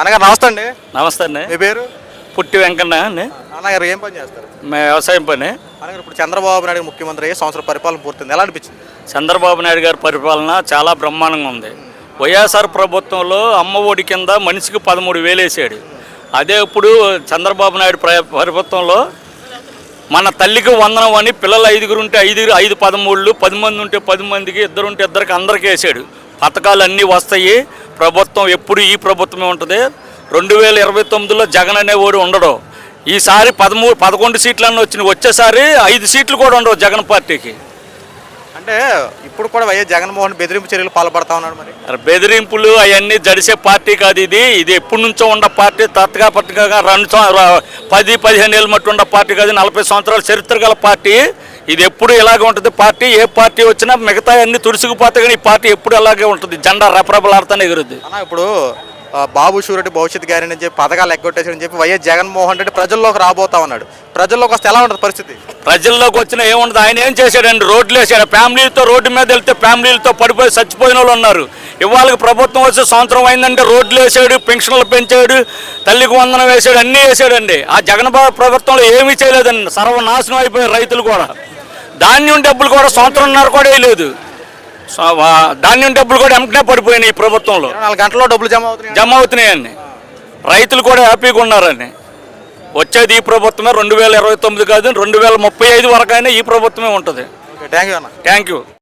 అన్నగారు నమస్తే అండి. నమస్తే అండి. మీ పేరు? పుట్టి వెంకన్న అండి. అన్నగారు ఏం పని చేస్తారు? మేము వ్యవసాయం పని. అన్నగారు ఇప్పుడు చంద్రబాబు నాయుడు ముఖ్యమంత్రి అయ్యి సంవత్సరం పరిపాలన పూర్తింది ఎలా అనిపించింది? చంద్రబాబు నాయుడు గారి పరిపాలన చాలా బ్రహ్మాండంగా ఉంది. వైఎస్ఆర్ ప్రభుత్వంలో అమ్మ ఒడి కింద మనిషికి పదమూడు వేలు వేసాడు. అదే ఇప్పుడు చంద్రబాబు నాయుడు ప్ర- ప్రభుత్వంలో మన తల్లికి వందనం అని పిల్లలు ఐదుగురు ఉంటే ఐదుగురు ఐదు పదమూడు పది మంది ఉంటే పది మందికి ఇద్దరు ఉంటే ఇద్దరికి అందరికి వేసాడు. పథకాలు అన్నీ వస్తాయి. ప్రభుత్వం ఎప్పుడు ఈ ప్రభుత్వమే ఉంటుంది? రెండు వేల ఇరవై తొమ్మిదిలో జగన్ అనేవాడు ఉండడు. ఈసారి పదమూడు పదకొండు సీట్లన్నీ వచ్చినాయి వచ్చేసారి ఐదు సీట్లు కూడా ఉండవు జగన్ పార్టీకి. అంటే ఇప్పుడు కూడా వైఎస్ జగన్మోహన్ బెదిరింపు చర్యలు పాల్పడతా ఉన్నాడు మరి. బెదిరింపులు అవన్నీ జడిసే పార్టీ కాదు ఇది. ఇది ఎప్పటి నుంచో ఉన్న పార్టీ తత్తగా పట్టుగా రెండు పది పదిహేను ఏళ్ళ మట్టి ఉన్న పార్టీ కాదు. నలభై సంవత్సరాల చరిత్ర గల పార్టీ. ఇది ఎప్పుడు ఇలాగే ఉంటుంది? పార్టీ ఏ పార్టీ వచ్చినా మిగతా అన్ని తుడుచుకుపోతాయి కానీ ఈ పార్టీ ఎప్పుడు అలాగే ఉంటుంది? జెండా రెపరెపలాడుతూనే ఎగురుద్ది. ఇప్పుడు బాబు షూరిటీ భవిష్యత్ గ్యారెంటీ అని చెప్పి పథకాలు ఎగ్గొట్టేసాడని చెప్పి వైఎస్ జగన్మోహన్ రెడ్డి ప్రజల్లోకి రాబోతా ఉన్నాడు. ప్రజల్లోకి వస్తే ఎలా ఉంటుంది పరిస్థితి? ప్రజల్లోకి వచ్చిన ఏముండదు? ఆయన ఏం చేశాడండి? రోడ్లు వేసాడు ఫ్యామిలీతో రోడ్డు మీద వెళ్తే ఫ్యామిలీలతో పడిపోయి చచ్చిపోయిన వాళ్ళు ఉన్నారు. ఇవాళ ప్రభుత్వం వచ్చే సంవత్సరం అయిందంటే రోడ్లు వేసాడు పెన్షన్లు పెంచాడు తల్లికి వందనం వేసాడు అన్నీ వేసాడండి ఆ జగన్ బాబు ప్రభుత్వంలో ఏమీ చేయలేదండి. సర్వనాశనం అయిపోయారు రైతులు కూడా. ధాన్యం డబ్బులు కూడా సంవత్సరంన్నర కూడా వేయలేదు. ధాన్యం డబ్బులు కూడా వెంటనే పడిపోయినాయి ఈ ప్రభుత్వంలో. నాలుగు గంటల్లో డబ్బులు జమ అవుతున్నాయి? జమ అవుతున్నాయండి రైతులు కూడా హ్యాపీగా ఉన్నారండి వచ్చేది ఈ ప్రభుత్వమే రెండు వేల ఇరవై తొమ్మిది కాదు రెండు వేల ముప్పై ఐదు వరకు అయినా ఈ ప్రభుత్వమే ఉంటుంది. Thank you